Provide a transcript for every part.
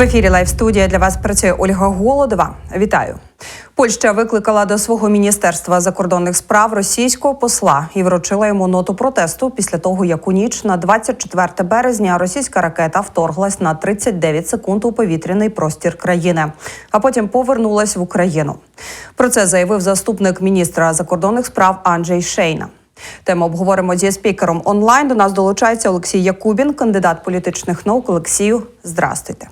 В ефірі Лайв студія для вас працює Ольга Голодова. Вітаю. Польща викликала до свого міністерства закордонних справ російського посла і вручила йому ноту протесту після того, як у ніч на 24 березня російська ракета вторглась на 39 секунд у повітряний простір країни, а потім повернулась в Україну. Про це заявив заступник міністра закордонних справ Анджей Шейна. Тему обговоримо зі спікером онлайн. До нас долучається Олексій Якубін, кандидат політичних наук. Олексію, здрастуйте.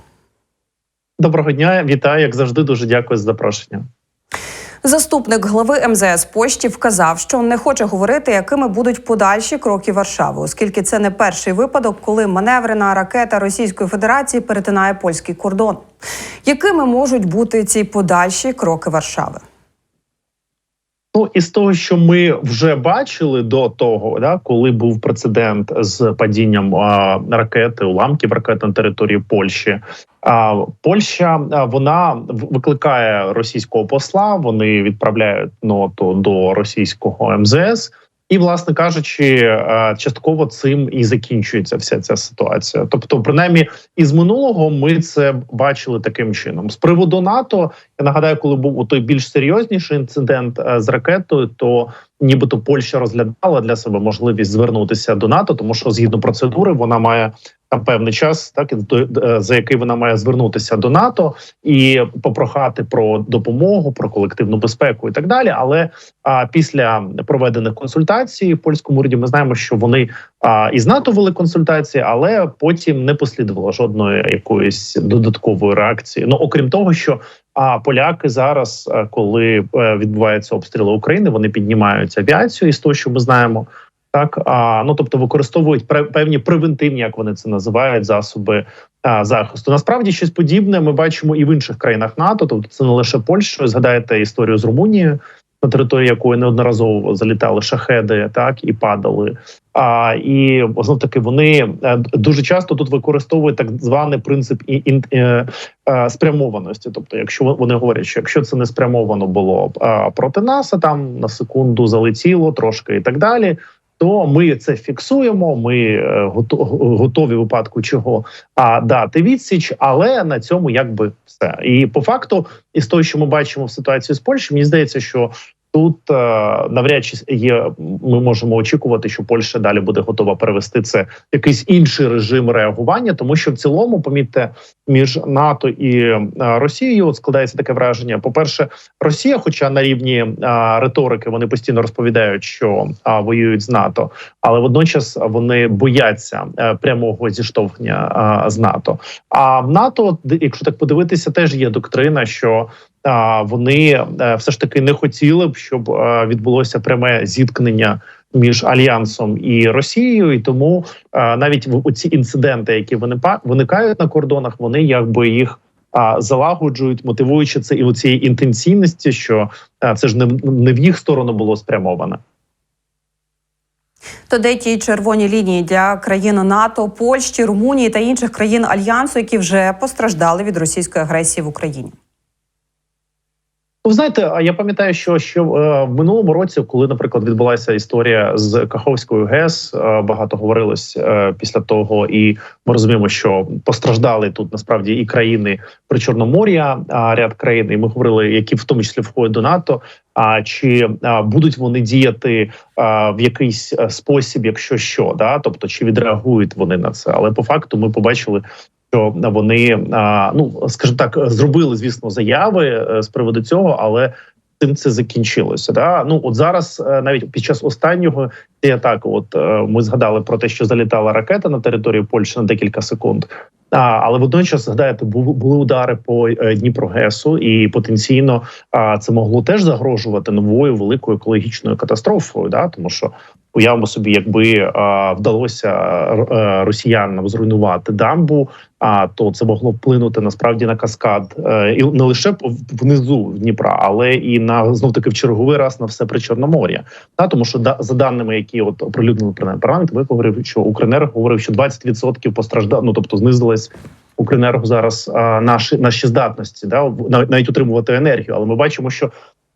Доброго дня, вітаю, як завжди. Дуже дякую за запрошення. Заступник глави МЗС Пошті вказав, що не хоче говорити, якими будуть подальші кроки Варшави, оскільки це не перший випадок, коли маневрена ракета Російської Федерації перетинає польський кордон. Якими можуть бути ці подальші кроки Варшави? Ну із того, що ми вже бачили до того, да, коли був прецедент з падінням а, ракети, уламків ракет на території Польщі. А Польща а, вона викликає російського посла. Вони відправляють ноту до російського МЗС. І, власне кажучи, частково цим і закінчується вся ця ситуація. Тобто, принаймні, із минулого ми це бачили таким чином. З приводу НАТО я нагадаю, коли був у той більш серйозніший інцидент з ракетою, то нібито Польща розглядала для себе можливість звернутися до НАТО, тому що згідно процедури вона має там певний час, так за який вона має звернутися до НАТО і попрохати про допомогу, про колективну безпеку і так далі. Але а, після проведених консультацій в польському уряді ми знаємо, що вони а, із НАТО вели консультації, але потім не послідувало жодної якоїсь додаткової реакції. Ну окрім того, що а поляки зараз, коли відбуваються обстріли України, вони піднімають авіацію із того, що ми знаємо. Так а ну тобто використовують певні превентивні, як вони це називають, засоби а, захисту. Насправді щось подібне ми бачимо і в інших країнах НАТО. Тобто, це не лише Польща. Згадайте історію з Румунією, на території якої неодноразово залітали шахеди, так і падали. А і знов таки вони дуже часто тут використовують так званий принцип і, і, і, і спрямованості. Тобто, якщо вони говорять, що якщо це не спрямовано було проти нас, а там на секунду залетіло трошки і так далі то ми це фіксуємо. Ми е, готові випадку чого а дати відсіч, але на цьому якби все. І по факту, із того, що ми бачимо в ситуації з Польщею, мені здається, що Тут е, навряд чи є. Ми можемо очікувати, що Польща далі буде готова перевести це в якийсь інший режим реагування, тому що в цілому, помітьте, між НАТО і е, Росією складається таке враження. По перше, Росія, хоча на рівні е, риторики вони постійно розповідають, що воюють з НАТО, але водночас вони бояться прямого зіштовхнення з НАТО. А в НАТО, якщо так подивитися, теж є доктрина, що вони е, все ж таки не хотіли б, щоб е, відбулося пряме зіткнення між альянсом і Росією, і тому е, навіть оці інциденти, які виникають на кордонах, вони якби їх. залагоджують, мотивуючи це і у цієї інтенсивності, що це ж не, не в їх сторону було спрямоване. То де ті червоні лінії для країн НАТО, Польщі, Румунії та інших країн альянсу, які вже постраждали від російської агресії в Україні. Ви знаєте, я пам'ятаю, що що е, в минулому році, коли, наприклад, відбулася історія з Каховською ГЕС, е, багато говорилось е, після того, і ми розуміємо, що постраждали тут насправді і країни при Чорномор'я, а ряд країн, і ми говорили, які в тому числі входять до НАТО. А чи а, будуть вони діяти а, в якийсь спосіб, якщо що, да, тобто чи відреагують вони на це? Але по факту ми побачили, що вони ну скажімо так, зробили звісно заяви е, з приводу цього, але цим це закінчилося. Да? Ну от зараз е, навіть під час останнього цієї атаки, от е, ми згадали про те, що залітала ракета на територію Польщі на декілька секунд. А, але водночас згадаєте, були удари по Дніпрогесу, і потенційно а, це могло теж загрожувати новою великою екологічною катастрофою. Да, тому що уявимо собі, якби а, вдалося а, росіянам зруйнувати дамбу, а то це могло вплинути насправді на каскад е, і не лише внизу Дніпра, але і на знов таки в черговий раз на все при Чорномор'я. Та тому, що да, за даними, які от оприлюднили парламент, ви говорив, що Укренерго говорив, що 20% постраждало, ну тобто знизилась Укренерго зараз а, наші наші здатності, да навіть утримувати енергію. Але ми бачимо, що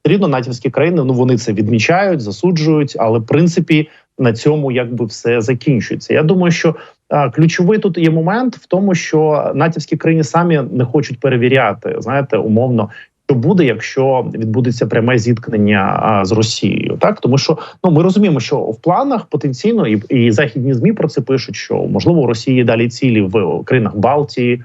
рідно натівські країни ну вони це відмічають, засуджують, але в принципі на цьому якби все закінчується. Я думаю, що а, ключовий тут є момент в тому, що натівські країни самі не хочуть перевіряти, знаєте, умовно. Що буде, якщо відбудеться пряме зіткнення а, з Росією, так тому що ну ми розуміємо, що в планах потенційно і, і західні змі про це пишуть, що можливо у Росії далі цілі в країнах Балтії,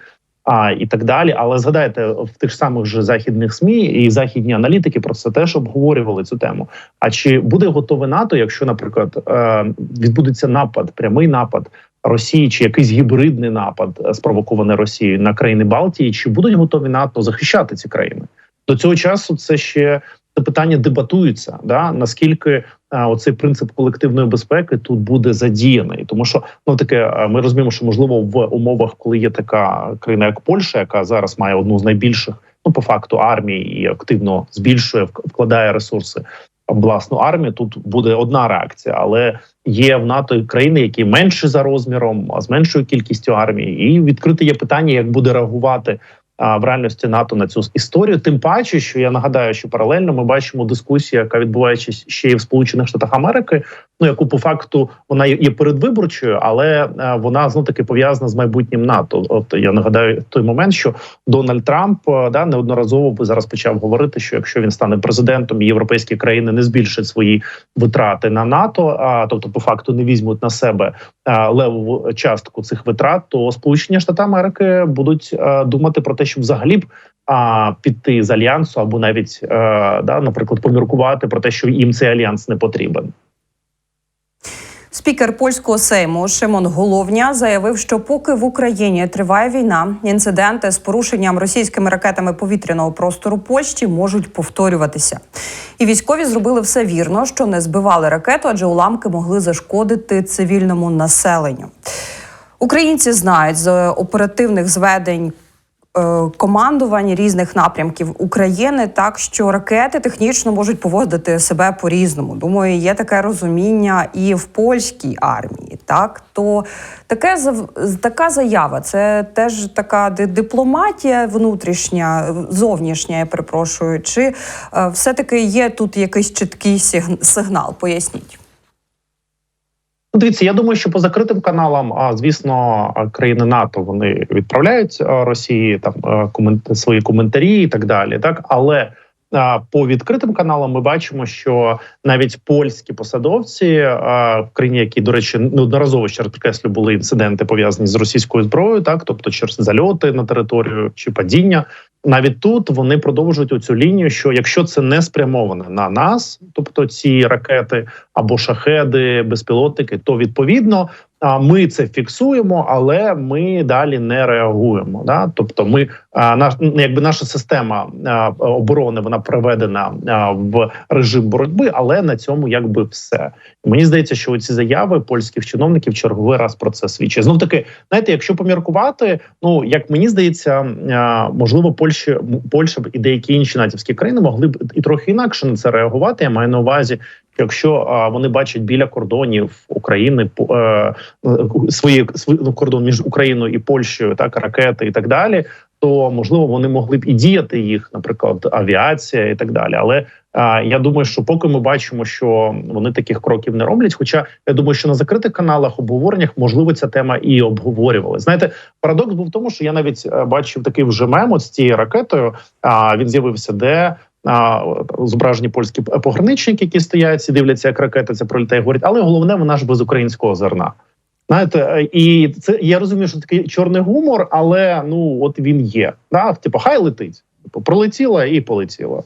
а і так далі. Але згадайте в тих самих же західних змі і західні аналітики про це теж обговорювали цю тему. А чи буде готове НАТО, якщо, наприклад, е, відбудеться напад, прямий напад Росії, чи якийсь гібридний напад е, спровокований Росією на країни Балтії, чи будуть готові НАТО захищати ці країни? До цього часу це ще це питання дебатується. Да наскільки оцей принцип колективної безпеки тут буде задіяний, тому що ну таке ми розуміємо, що можливо в умовах, коли є така країна, як Польща, яка зараз має одну з найбільших, ну по факту армії і активно збільшує вкладає ресурси власну армію. Тут буде одна реакція, але є в НАТО країни, які менші за розміром, а з меншою кількістю армії, і відкрите є питання, як буде реагувати в реальності НАТО на цю історію. Тим паче, що я нагадаю, що паралельно ми бачимо дискусію, яка відбувається ще й в Сполучених Штатах Америки. Ну яку по факту вона є передвиборчою, але е, вона знов таки пов'язана з майбутнім НАТО. От я нагадаю той момент, що Дональд Трамп е, да неодноразово би зараз почав говорити, що якщо він стане президентом, європейські країни не збільшать свої витрати на НАТО, а тобто, по факту, не візьмуть на себе а, е, левову частку цих витрат, то Сполучені Штати Америки будуть а, думати про те, щоб взагалі б а, піти з альянсу, або навіть а, да, наприклад, поміркувати про те, що їм цей альянс не потрібен. Спікер польського сейму Шимон Головня заявив, що поки в Україні триває війна, інциденти з порушенням російськими ракетами повітряного простору Польщі можуть повторюватися. І військові зробили все вірно, що не збивали ракету, адже уламки могли зашкодити цивільному населенню. Українці знають з оперативних зведень командувань різних напрямків України, так що ракети технічно можуть поводити себе по різному. Думаю, є таке розуміння і в польській армії. Так то таке така заява. Це теж така дипломатія внутрішня, зовнішня. Я перепрошую. Чи е, все таки є тут якийсь чіткий сигнал? Поясніть. Дивіться, я думаю, що по закритим каналам, а звісно, країни НАТО вони відправляють Росії там свої коментарі і так далі. Так, але по відкритим каналам ми бачимо, що навіть польські посадовці в країні, які до речі, неодноразово ще раз підкреслю, були інциденти пов'язані з російською зброєю, так тобто через зальоти на територію чи падіння навіть тут вони продовжують оцю лінію, що якщо це не спрямоване на нас, тобто ці ракети або шахеди, безпілотники, то відповідно ми це фіксуємо, але ми далі не реагуємо. Да? Тобто, ми наш якби наша система оборони вона проведена в режим боротьби, але на цьому якби все. Мені здається, що ці заяви польських чиновників черговий раз про це свідчать. Знов таки, знаєте, якщо поміркувати, ну як мені здається, можливо, Польща Польща і деякі інші натівські країни могли б і трохи інакше на це реагувати. Я маю на увазі, Якщо вони бачать біля кордонів України е, свої свої ну, кордон між Україною і Польщею, так ракети і так далі, то можливо вони могли б і діяти їх, наприклад, авіація і так далі. Але а, я думаю, що поки ми бачимо, що вони таких кроків не роблять. Хоча я думаю, що на закритих каналах обговореннях можливо ця тема і обговорювали. Знаєте, парадокс був в тому, що я навіть е, бачив такий вже мем з цією ракетою. А він з'явився, де зображені польські пограничники, які стоять і дивляться, як ракета це пролітає. Говорять, але головне, вона ж без українського зерна. Знаєте, і це я розумію, що такий чорний гумор, але ну от він є. Да? Типу, хай летить. Типу, пролетіла і полетіла.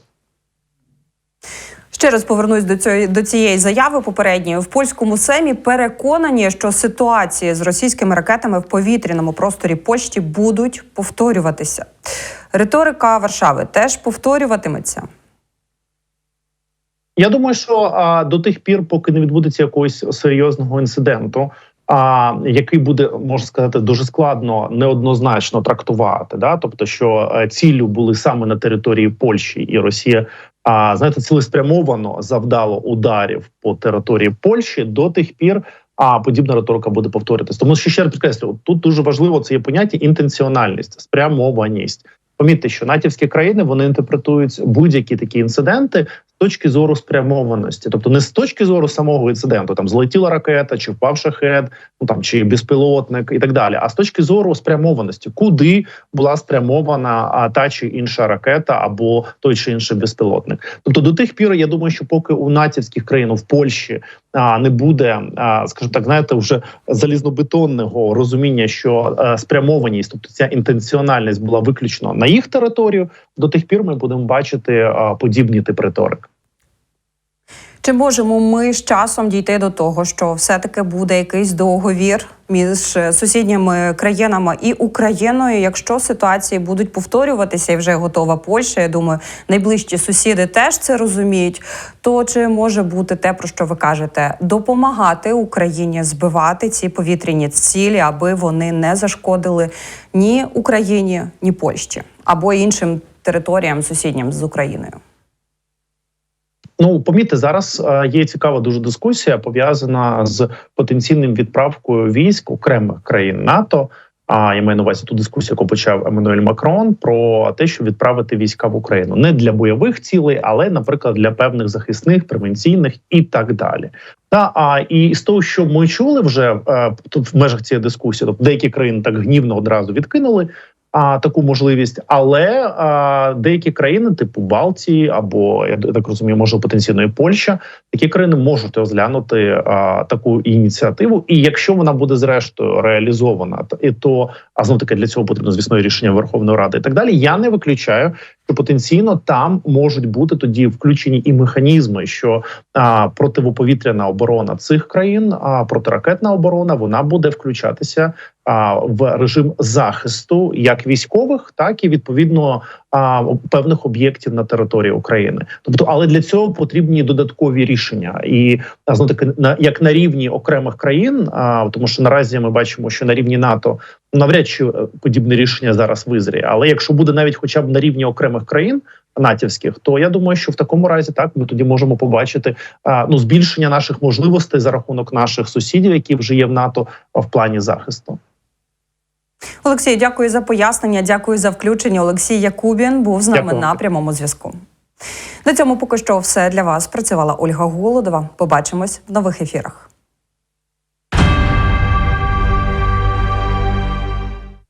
Ще раз повернусь до цієї до цієї заяви попередньої в польському семі. Переконані, що ситуації з російськими ракетами в повітряному просторі Польщі будуть повторюватися. Риторика Варшави теж повторюватиметься. Я думаю, що а, до тих пір, поки не відбудеться якогось серйозного інциденту, а який буде можна сказати дуже складно неоднозначно трактувати, да, тобто, що е, ціллю були саме на території Польщі і Росія а знаєте, цілеспрямовано завдало ударів по території Польщі до тих пір. А подібна риторика буде повторитись. Тому що ще раз підкреслюю, тут дуже важливо це є поняття інтенціональність, спрямованість. Помітьте, що натівські країни вони інтерпретують будь-які такі інциденти точки зору спрямованості, тобто не з точки зору самого інциденту, там злетіла ракета, чи впав шахет, ну там чи безпілотник і так далі. А з точки зору спрямованості, куди була спрямована та чи інша ракета або той чи інший безпілотник. Тобто до тих пір, я думаю, що поки у натівських країн в Польщі а, не буде, а, скажімо так, знаєте, вже залізнобетонного розуміння, що а, спрямованість, тобто ця інтенціональність була виключно на їх територію. До тих пір ми будемо бачити а, подібні тип риторики. Чи можемо ми з часом дійти до того, що все-таки буде якийсь договір між е, сусідніми країнами і Україною, якщо ситуації будуть повторюватися, і вже готова Польща? Я думаю, найближчі сусіди теж це розуміють. То чи може бути те, про що ви кажете, допомагати Україні збивати ці повітряні цілі, аби вони не зашкодили ні Україні, ні Польщі або іншим територіям сусіднім з Україною? Ну помітьте, зараз е, є цікава дуже дискусія пов'язана з потенційним відправкою військ окремих країн НАТО. А я маю на увазі ту дискусію, яку почав Еммануель Макрон, про те, щоб відправити війська в Україну не для бойових цілей, але, наприклад, для певних захисних, превенційних і так далі. Та а і з того, що ми чули вже е, тут в межах цієї дискусії, тобто деякі країни так гнівно одразу відкинули а, таку можливість, але а, деякі країни, типу Балтії або я так розумію, може потенційно і Польща, такі країни можуть розглянути а, таку ініціативу. І якщо вона буде зрештою реалізована, то а знов таки для цього потрібно звісно рішення Верховної Ради і так далі. Я не виключаю, що потенційно там можуть бути тоді включені і механізми, що а, противоповітряна оборона цих країн, а протиракетна оборона вона буде включатися а, в режим захисту як військових, так і відповідно певних об'єктів на території України. Тобто, але для цього потрібні додаткові рішення, і а, знову таки на як на рівні окремих країн, а, тому що наразі ми бачимо, що на рівні НАТО навряд чи е, подібне рішення зараз визріє. Але якщо буде навіть хоча б на рівні окремих країн. Натівських, то я думаю, що в такому разі так ми тоді можемо побачити а, ну збільшення наших можливостей за рахунок наших сусідів, які вже є в НАТО в плані захисту. Олексій, дякую за пояснення. Дякую за включення. Олексій Якубін був з нами Дякую. на прямому зв'язку. На цьому поки що все для вас. Працювала Ольга Голодова. Побачимось в нових ефірах.